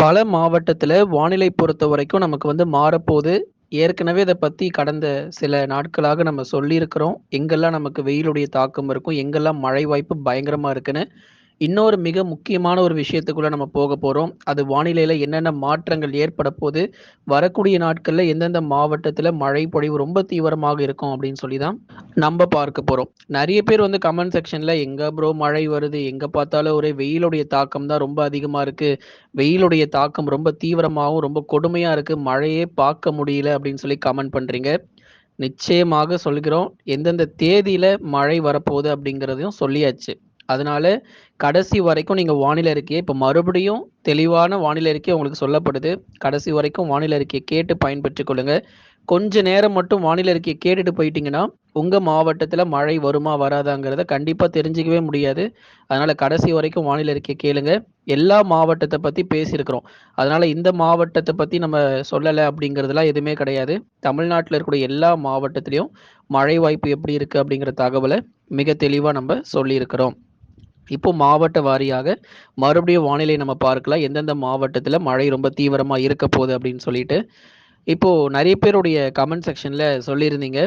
பல மாவட்டத்தில் வானிலை பொறுத்த வரைக்கும் நமக்கு வந்து மாறப்போகுது ஏற்கனவே இதை பற்றி கடந்த சில நாட்களாக நம்ம சொல்லியிருக்கிறோம். எங்கெல்லாம் நமக்கு வெயிலுடைய தாக்கம் இருக்கும், எங்கெல்லாம் மழை வாய்ப்பு பயங்கரமாக இருக்குன்னு. இன்னொரு மிக முக்கியமான ஒரு விஷயத்துக்குள்ள நம்ம போக போறோம். அது வானிலையில என்னென்ன மாற்றங்கள் ஏற்பட போது வரக்கூடிய நாட்கள்ல எந்தெந்த மாவட்டத்துல மழை பொழிவு ரொம்ப தீவிரமாக இருக்கும் அப்படின்னு சொல்லி தான் நம்ம பார்க்க போறோம். நிறைய பேர் வந்து கமெண்ட் செக்ஷன்ல எங்க ப்ரோ மழை வருது? எங்க பார்த்தாலும் ஒரே வெயிலுடைய தாக்கம் தான் ரொம்ப அதிகமா இருக்கு. வெயிலுடைய தாக்கம் ரொம்ப தீவிரமாகவும் ரொம்ப கொடுமையா இருக்கு. மழையே பார்க்க முடியல அப்படின்னு சொல்லி கமெண்ட் பண்றீங்க. நிச்சயமாக சொல்கிறோம். எந்தெந்த தேதியில மழை வரப்போகுது அப்படிங்கிறதையும் சொல்லியாச்சு. அதனால கடைசி வரைக்கும் நீங்க வானிலை அறிக்கையை இப்ப மறுபடியும் தெளிவான வானிலை அறிக்கை உங்களுக்கு சொல்லப்படுது. கடைசி வரைக்கும் வானிலை அறிக்கையை கேட்டு பயன்பெற்றுக் கொள்ளுங்க. கொஞ்ச நேரம் மட்டும் வானிலை அறிக்கையை கேட்டுட்டு போயிட்டீங்கன்னா, உங்க மாவட்டத்துல மழை வருமா? வராதாங்கிறத கண்டிப்பா தெரிஞ்சுக்கவே முடியாது. அதனால கடைசி வரைக்கும் வானிலை அறிக்கையை கேளுங்க. எல்லா மாவட்டத்தை பத்தி பேசியிருக்கிறோம். அதனால இந்த மாவட்டத்தை பத்தி நம்ம சொல்லலை அப்படிங்கிறதுலாம் எதுவுமே கிடையாது. தமிழ்நாட்டில் இருக்கக்கூடிய எல்லா மாவட்டத்திலையும் மழை வாய்ப்பு எப்படி இருக்கு அப்படிங்கிற தகவலை மிக தெளிவா நம்ம சொல்லியிருக்கிறோம். இப்போ மாவட்ட வாரியாக மறுபடியும் வானிலை நம்ம பார்க்கலாம். எந்தெந்த மாவட்டத்தில் மழை ரொம்ப தீவிரமாக இருக்க போகுது அப்படின்னு சொல்லிட்டு. இப்போது நிறைய பேருடைய கமெண்ட் செக்ஷனில் சொல்லியிருந்தீங்க.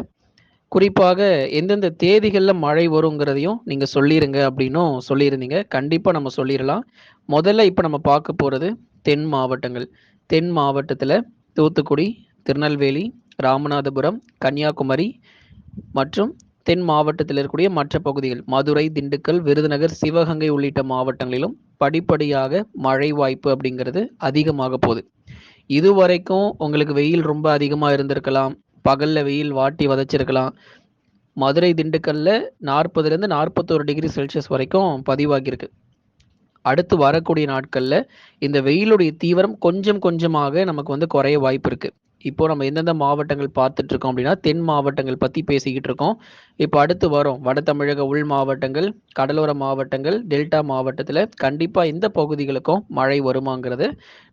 குறிப்பாக எந்தெந்த தேதிகளில் மழை வருங்கிறதையும் நீங்கள் சொல்லிடுங்க அப்படின்னும் சொல்லியிருந்தீங்க. கண்டிப்பாக நம்ம சொல்லிடலாம் முதல்ல இப்போ நம்ம பார்க்க போகிறது தென் மாவட்டங்கள். தென் மாவட்டத்தில் தூத்துக்குடி, திருநெல்வேலி, ராமநாதபுரம், கன்னியாகுமரி மற்றும் தென் மாவட்டத்தில் இருக்கக்கூடிய மற்ற பகுதிகள். மதுரை, திண்டுக்கல், விருதுநகர், சிவகங்கை உள்ளிட்ட மாவட்டங்களிலும் படிப்படியாக மழை வாய்ப்பு அப்படிங்கிறது அதிகமாக போகுது இதுவரைக்கும் உங்களுக்கு வெயில் ரொம்ப அதிகமாக இருந்திருக்கலாம். பகல்ல வெயில் வாட்டி வதச்சிருக்கலாம். மதுரை, திண்டுக்கல்ல 40லிருந்து 41 டிகிரி செல்சியஸ் வரைக்கும் பதிவாகியிருக்கு. அடுத்து வரக்கூடிய நாட்களில் இந்த வெயிலுடைய தீவிரம் கொஞ்சம் கொஞ்சமாக நமக்கு வந்து குறைய வாய்ப்பு இருக்குது இப்போ நம்ம எந்தெந்த மாவட்டங்கள் பார்த்துட்டு இருக்கோம் அப்படின்னா, தென் மாவட்டங்கள் பத்தி பேசிக்கிட்டு இருக்கோம். இப்போ அடுத்து வரும் வட தமிழக உள் மாவட்டங்கள், கடலோர மாவட்டங்கள், டெல்டா மாவட்டத்துல கண்டிப்பா இந்த பகுதிகளுக்கும் மழை வருமாங்கிறத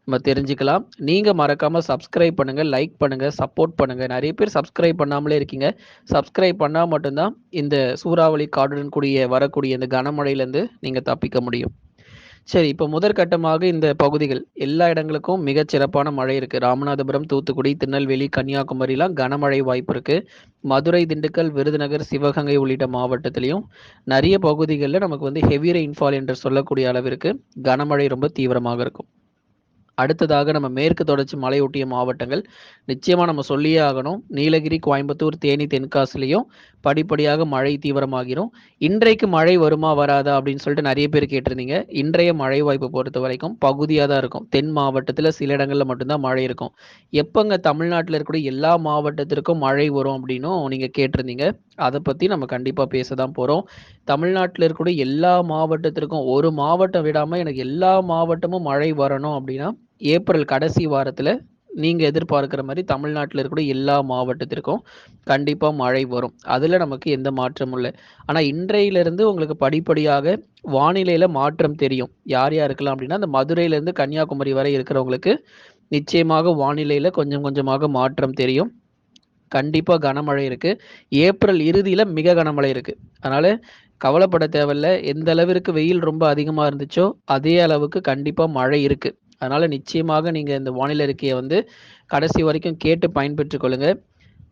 நம்ம தெரிஞ்சுக்கலாம். நீங்க மறக்காம சப்ஸ்கிரைப் பண்ணுங்க, லைக் பண்ணுங்க, சப்போர்ட் பண்ணுங்க. நிறைய பேர் சப்ஸ்கிரைப் பண்ணாமலே இருக்கீங்க. சப்ஸ்கிரைப் பண்ணா மட்டும்தான் இந்த சூறாவளி காடுடன் கூடிய வரக்கூடிய இந்த கனமழையிலேருந்து நீங்க தப்பிக்க முடியும். சரி, இப்போ முதற்கட்டமாக இந்த பகுதிகள் எல்லா இடங்களுக்கும் மிகச் சிறப்பான மழை இருக்கு. ராமநாதபுரம், தூத்துக்குடி, திருநெல்வேலி, கன்னியாகுமரிலாம் கனமழை வாய்ப்பு இருக்கு. மதுரை, திண்டுக்கல், விருதுநகர், சிவகங்கை உள்ளிட்ட மாவட்டத்திலையும் நிறைய பகுதிகளில் நமக்கு வந்து ஹெவி ரெயின்ஃபால் என்று சொல்லக்கூடிய அளவிற்கு கனமழை ரொம்ப தீவிரமாக இருக்கும். அடுத்ததாக நம்ம மேற்கு தொடர்ச்சி மலையொட்டிய மாவட்டங்கள். நிச்சயமாக நம்ம சொல்லியே ஆகணும். நீலகிரி, கோயம்புத்தூர், தேனி, தென்காசிலையும் படிப்படியாக மழை தீவிரமாகிரும். இன்றைக்கு மழை வருமா? வராதா? அப்படின்னு சொல்லிட்டு நிறைய பேர் கேட்டிருந்தீங்க. இன்றைய மழை வாய்ப்பு பொறுத்தவரைக்கும் பகுதியாக தான் இருக்கும். தென் மாவட்டத்தில் சில இடங்களில் மட்டும்தான் மழை இருக்கும். எப்போங்க தமிழ்நாட்டில் இருக்கக்கூடிய எல்லா மாவட்டத்திற்கும் மழை வரும் அப்படின்னும் நீங்கள் கேட்டிருந்தீங்க. அதை பற்றி நம்ம கண்டிப்பாக பேச தான் போகிறோம் தமிழ்நாட்டில் இருக்கக்கூடிய எல்லா மாவட்டத்திற்கும் ஒரு மாவட்டம் விடாமல் எனக்கு எல்லா மாவட்டமும் மழை வரணும் அப்படின்னா, ஏப்ரல் கடைசி வாரத்தில் நீங்கள் எதிர்பார்க்குற மாதிரி தமிழ்நாட்டில் இருக்கக்கூடிய எல்லா மாவட்டத்திற்கும் கண்டிப்பாக மழை வரும். அதில் நமக்கு எந்த மாற்றமும் இல்லை ஆனால் இன்றையிலிருந்து உங்களுக்கு படிப்படியாக வானிலையில் மாற்றம் தெரியும். யார் யாருக்கெல்லாம் அப்படின்னா, அந்த மதுரையிலேருந்து கன்னியாகுமரி வரை இருக்கிறவங்களுக்கு நிச்சயமாக வானிலையில் கொஞ்சம் கொஞ்சமாக மாற்றம் தெரியும். கண்டிப்பாக கனமழை இருக்குது ஏப்ரல் இறுதியில் மிக கனமழை இருக்குது அதனால் கவலைப்பட தேவையில்ல. எந்த அளவிற்கு வெயில் ரொம்ப அதிகமாக இருந்துச்சோ, அதே அளவுக்கு கண்டிப்பாக மழை இருக்குது அதனால நிச்சயமாக நீங்க இந்த வானிலை அறிக்கையை வந்து கடைசி வரைக்கும் கேட்டு பயன்பெற்றுக் கொள்ளுங்க.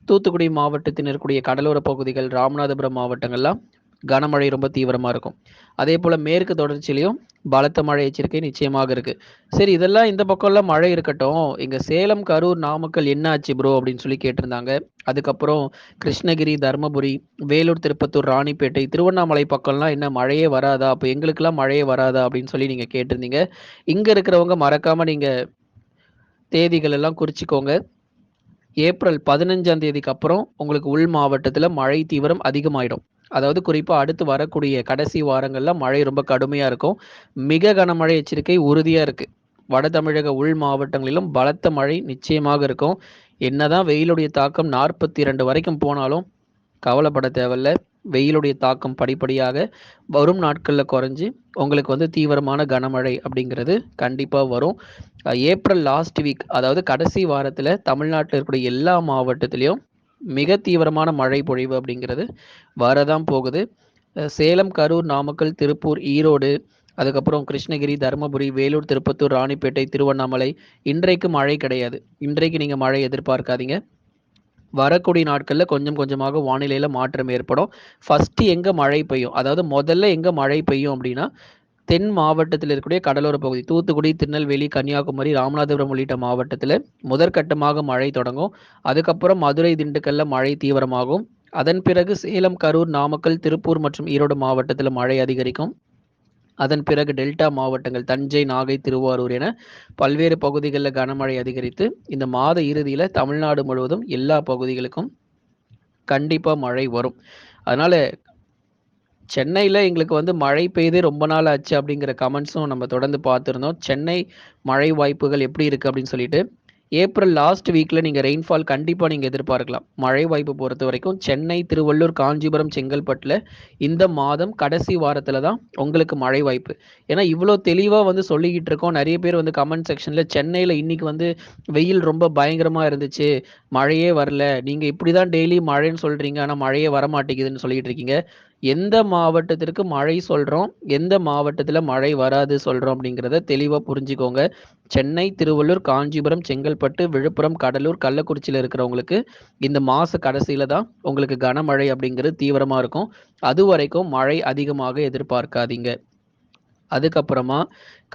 தூத்துக்குடி மாவட்டத்தில் இருக்கக்கூடிய கடலோர பகுதிகள், ராமநாதபுரம் மாவட்டங்கள்லாம் கனமழை ரொம்ப தீவிரமாக இருக்கும். அதே போல் மேற்கு தொடர்ச்சியிலையும் பலத்த மழை எச்சரிக்கை நிச்சயமாக இருக்குது சரி இதெல்லாம் இந்த பக்கம்லாம் மழை இருக்கட்டும். இங்கே சேலம், கரூர், நாமக்கல் என்ன ஆச்சு ப்ரோ? அப்படின்னு சொல்லி கேட்டிருந்தாங்க. அதுக்கப்புறம் கிருஷ்ணகிரி, தர்மபுரி, வேலூர், திருப்பத்தூர், ராணிப்பேட்டை, திருவண்ணாமலை பக்கம்லாம் என்ன மழையே வராதா? அப்போ எங்களுக்கெல்லாம் மழையே வராதா? அப்படின்னு சொல்லி நீங்கள் கேட்டிருந்தீங்க. இங்கே இருக்கிறவங்க மறக்காமல் நீங்கள் தேதிகள் எல்லாம் குறிச்சிக்கோங்க ஏப்ரல் 15ஆம் தேதிக்கு அப்புறம் உங்களுக்கு உள் மாவட்டத்தில் மழை தீவிரம் அதிகமாயிடும். அதாவது குறிப்பாக அடுத்து வரக்கூடிய கடைசி வாரங்களில் மழை ரொம்ப கடுமையாக இருக்கும். மிக கனமழை எச்சரிக்கை உறுதியாக இருக்குது வட தமிழக உள் மாவட்டங்களிலும் பலத்த மழை நிச்சயமாக இருக்கும். என்னதான் வெயிலுடைய தாக்கம் 42 வரைக்கும் போனாலும் கவலைப்பட தேவையில்ல. வெயிலுடைய தாக்கம் படிப்படியாக வரும் நாட்களில் குறைஞ்சி உங்களுக்கு வந்து தீவிரமான கனமழை அப்படிங்கிறது கண்டிப்பாக வரும். ஏப்ரல் லாஸ்ட் வீக் அதாவது கடைசி வாரத்தில் தமிழ்நாட்டில் இருக்கக்கூடிய எல்லா மாவட்டத்திலையும் மிக தீவிரமான மழை பொழிவு அப்படிங்கிறது வரதான் போகுது. சேலம், கரூர், நாமக்கல், திருப்பூர், ஈரோடு, அதுக்கப்புறம் கிருஷ்ணகிரி, தருமபுரி, வேலூர், திருப்பத்தூர், ராணிப்பேட்டை, திருவண்ணாமலை இன்றைக்கு மழை கிடையாது. இன்றைக்கு நீங்கள் மழை எதிர்பார்க்காதீங்க. வரக்கூடிய நாட்களில் கொஞ்சம் கொஞ்சமாக வானிலையில் மாற்றம் ஏற்படும். ஃபஸ்ட்டு எங்கே மழை பெய்யும்? அதாவது முதல்ல எங்கே மழை பெய்யும் அப்படின்னா தென் மாவட்டத்தில் இருக்கக்கூடிய கடலோர பகுதி. தூத்துக்குடி, திருநெல்வேலி, கன்னியாகுமரி, ராமநாதபுரம் உள்ளிட்ட மாவட்டத்தில் முதற்கட்டமாக மழை தொடங்கும். அதுக்கப்புறம் மதுரை, திண்டுக்கல்ல மழை தீவிரமாகும். அதன் பிறகு சேலம், கரூர், நாமக்கல், திருப்பூர் மற்றும் ஈரோடு மாவட்டத்தில் மழை அதிகரிக்கும். அதன் பிறகு டெல்டா மாவட்டங்கள் தஞ்சை, நாகை, திருவாரூர் என பல்வேறு பகுதிகளில் கனமழை அதிகரித்து, இந்த மாத இறுதியில் தமிழ்நாடு முழுவதும் எல்லா பகுதிகளுக்கும் கண்டிப்பாக மழை வரும். அதனால சென்னையில் எங்களுக்கு வந்து மழை பெய்தே ரொம்ப நாள் ஆச்சு அப்படிங்கிற கமெண்ட்ஸும் நம்ம தொடர்ந்து பார்த்துருந்தோம் சென்னை மழை வாய்ப்புகள் எப்படி இருக்குது அப்படின்னு சொல்லிட்டு. ஏப்ரல் லாஸ்ட் வீக்கில் நீங்கள் ரெயின்ஃபால் கண்டிப்பாக நீங்கள் எதிர்பார்க்கலாம். மழை வாய்ப்பு பொறுத்த வரைக்கும் சென்னை, திருவள்ளூர், காஞ்சிபுரம், செங்கல்பட்டில் இந்த மாதம் கடைசி வாரத்தில் தான் உங்களுக்கு மழை வாய்ப்பு. ஏன்னா இவ்வளோ தெளிவாக வந்து சொல்லிக்கிட்டு இருக்கோம். நிறைய பேர் வந்து கமெண்ட் செக்ஷனில் சென்னையில் இன்றைக்கி வந்து வெயில் ரொம்ப பயங்கரமாக இருந்துச்சு. மழையே வரல. நீங்கள் இப்படி தான் டெய்லி மழைன்னு சொல்கிறீங்க ஆனால் மழையே வரமாட்டேங்குதுன்னு சொல்லிகிட்டு இருக்கீங்க. எந்த மாவட்டத்திற்கு மழை சொல்றோம், எந்த மாவட்டத்தில் மழை வராது சொல்றோம் அப்படிங்கிறத தெளிவா புரிஞ்சுக்கோங்க. சென்னை, திருவள்ளூர், காஞ்சிபுரம், செங்கல்பட்டு, விழுப்புரம், கடலூர், கள்ளக்குறிச்சியில இருக்கிறவங்களுக்கு இந்த மாச கடைசியில தான் உங்களுக்கு கனமழை அப்படிங்கிறது தீவிரமா இருக்கும். அது வரைக்கும் மழை அதிகமாக எதிர்பார்க்காதீங்க. அதுக்கப்புறமா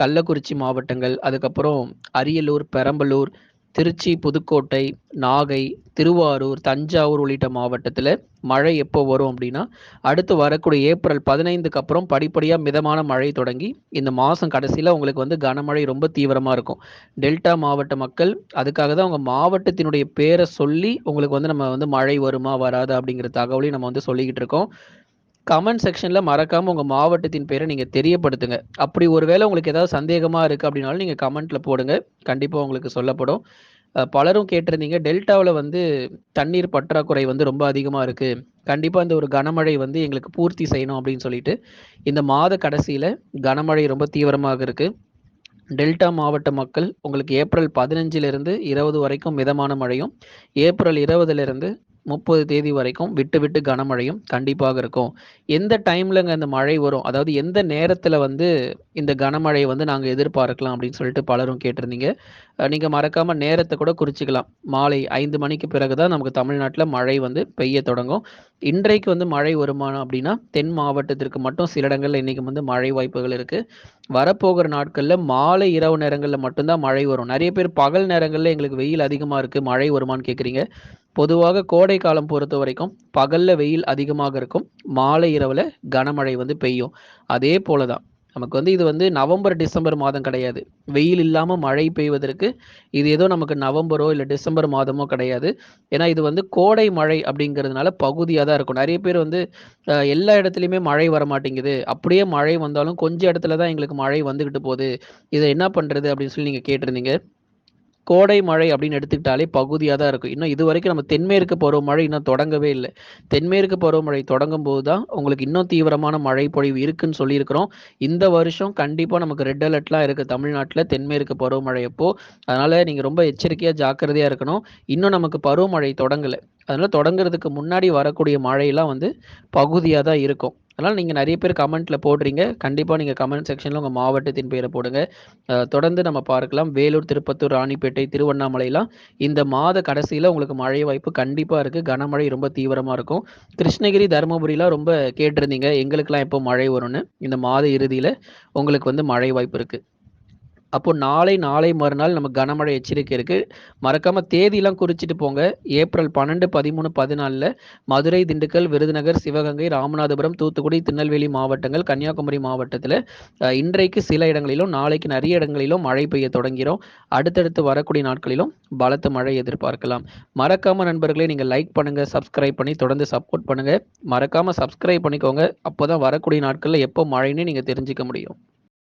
கள்ளக்குறிச்சி மாவட்டங்கள், அதுக்கப்புறம் அரியலூர், பெரம்பலூர், திருச்சி, புதுக்கோட்டை, நாகை, திருவாரூர், தஞ்சாவூர் உள்ளிட்ட மாவட்டத்தில் மழை எப்போ வரும் அப்படின்னா, அடுத்து வரக்கூடிய ஏப்ரல் 15க்கு அப்புறம் படிப்படியாக மிதமான மழை தொடங்கி, இந்த மாதம் கடைசியில் உங்களுக்கு வந்து கனமழை ரொம்ப தீவிரமாக இருக்கும். டெல்டா மாவட்ட மக்கள் அதுக்காக தான் உங்கள் மாவட்டத்தினுடைய பேரை சொல்லி உங்களுக்கு வந்து நம்ம வந்து மழை வருமா? வராதா? அப்படிங்கிற தகவலையும் நம்ம வந்து சொல்லிக்கிட்டு இருக்கோம். கமெண்ட் செக்ஷன்ல மறக்காம உங்க மாவட்டத்தின் பேரை நீங்க தெரியப்படுத்துங்க. அப்படி ஒரு வேளை உங்களுக்கு ஏதாவது சந்தேகமா இருக்கு அப்படின்னாலும் நீங்க கமெண்ட்ல போடுங்க. கண்டிப்பா உங்களுக்கு சொல்லப்படும். பலரும் கேட்டிருந்தீங்க, டெல்டாவில் வந்து தண்ணீர் பற்றாக்குறை வந்து ரொம்ப அதிகமாக இருக்குது கண்டிப்பாக இந்த ஒரு கனமழை வந்து எங்களுக்கு பூர்த்தி செய்யணும் அப்படின்னு சொல்லிட்டு, இந்த மாத கடைசியில் கனமழை ரொம்ப தீவிரமாக இருக்குது டெல்டா மாவட்ட மக்கள் உங்களுக்கு ஏப்ரல் 15லிருந்து 20 வரைக்கும் மிதமான மழையும், ஏப்ரல் 20லிருந்து 30 தேதி வரைக்கும் விட்டு விட்டு கனமழையும் கண்டிப்பாக இருக்கும். எந்த டைம்லங்க அந்த மழை வரும்? அதாவது எந்த நேரத்தில் வந்து இந்த கனமழையை வந்து நாங்கள் எதிர்பார்க்கலாம் அப்படின்னு சொல்லிட்டு பலரும் கேட்டிருந்தீங்க. நீங்கள் மறக்காமல் மறக்காம கூட குறிச்சிக்கலாம் மாலை ஐந்து மணிக்கு பிறகு தான் நமக்கு தமிழ்நாட்டில் மழை வந்து பெய்ய தொடங்கும். இன்றைக்கு வந்து மழை வருமானம் அப்படின்னா, தென் மாவட்டத்திற்கு மட்டும் சில இடங்களில் இன்னைக்கு வந்து மழை வாய்ப்புகள் இருக்குது வரப்போகிற நாட்களில் மாலை, இரவு நேரங்களில் மட்டும்தான் மழை வரும். நிறைய பேர் பகல் நேரங்களில் எங்களுக்கு வெயில் அதிகமாக இருக்குது மழை வருமான்னு கேட்குறீங்க பொதுவாக கோடை காலம் பொறுத்தவரைக்கும் பகல்ல வெயில் அதிகமாக இருக்கும். மாலை, இரவில் கனமழை வந்து பெய்யும். அதே போல தான். நமக்கு வந்து இது வந்து நவம்பர், டிசம்பர் மாதம் கிடையாது. வெயில் இல்லாமல் மழை பெய்வதற்கு இது ஏதோ நமக்கு நவம்பரோ, இல்லை டிசம்பர் மாதமோ கிடையாது. ஏன்னா இது வந்து கோடை மழை அப்படிங்கிறதுனால பகுதியாக தான் இருக்கும். நிறைய பேர் வந்து எல்லா இடத்துலையுமே மழை வர மாட்டேங்குது அப்படியே மழை வந்தாலும் கொஞ்சம் இடத்துல தான் எங்களுக்கு மழை வந்துக்கிட்டு போகுது. இதை என்ன பண்ணுறது அப்படின்னு சொல்லி நீங்கள் கேட்டிருந்தீங்க. கோடை மழை அப்படின்னு எடுத்துக்கிட்டாலே பகுதியாக தான் இருக்கும். இன்னும் இது வரைக்கும் நம்ம தென்மேற்கு பருவமழை இன்னும் தொடங்கவே இல்லை தென்மேற்கு பருவமழை தொடங்கும் போது தான் உங்களுக்கு இன்னும் தீவிரமான மழை பொழிவு இருக்குன்னு சொல்லியிருக்கிறோம். இந்த வருஷம் கண்டிப்பாக நமக்கு ரெட் அலர்ட்லாம் இருக்குது தமிழ்நாட்டில் தென்மேற்கு பருவமழை அப்போ. அதனால் நீங்கள் ரொம்ப எச்சரிக்கையாக ஜாக்கிரதையாக இருக்கணும். இன்னும் நமக்கு பருவமழை தொடங்கலை அதனால் தொடங்குறதுக்கு முன்னாடி வரக்கூடிய மழையெல்லாம் வந்து பகுதியாக தான் இருக்கும். அதனால் நீங்கள் நிறைய பேர் கமெண்ட்டில் போடுறீங்க. கண்டிப்பாக நீங்கள் கமெண்ட் செக்ஷனில் உங்கள் மாவட்டத்தின் பேரை போடுங்க. தொடர்ந்து நம்ம பார்க்கலாம். வேலூர், திருப்பத்தூர், ராணிப்பேட்டை, திருவண்ணாமலையெல்லாம் இந்த மாத கடைசியில் உங்களுக்கு மழை வாய்ப்பு கண்டிப்பாக இருக்குது கனமழை ரொம்ப தீவிரமாக இருக்கும். கிருஷ்ணகிரி, தருமபுரியெலாம் ரொம்ப கேட்டிருந்தீங்க. எங்களுக்கெல்லாம் எப்போ மழை வரும்னு. இந்த மாத இறுதியில் உங்களுக்கு வந்து மழை வாய்ப்பு இருக்குது அப்போ நாளை, நாளை மறுநாள் நமக்கு கனமழை எச்சரிக்கை இருக்கு. மறக்காம தேதியெல்லாம் குறிச்சிட்டு போங்க. ஏப்ரல் 12, 13, 14ல மதுரை, திண்டுக்கல், விருதுநகர், சிவகங்கை, ராமநாதபுரம், தூத்துக்குடி, திருநெல்வேலி மாவட்டங்கள், கன்னியாகுமரி மாவட்டத்தில் இன்றைக்கு சில இடங்களிலும், நாளைக்கு நிறைய இடங்களிலும் மழை பெய்ய தொடங்கிறோம் அடுத்தடுத்து வரக்கூடிய நாட்களிலும் பலத்த மழை எதிர்பார்க்கலாம். மறக்காம நண்பர்களே நீங்கள் லைக் பண்ணுங்க, சப்ஸ்கிரைப் பண்ணி தொடர்ந்து சப்போர்ட் பண்ணுங்க. மறக்காம சப்ஸ்கிரைப் பண்ணிக்கோங்க. அப்போதான் வரக்கூடிய நாட்களில் எப்போ மழைன்னு நீங்க தெரிஞ்சுக்க முடியும்.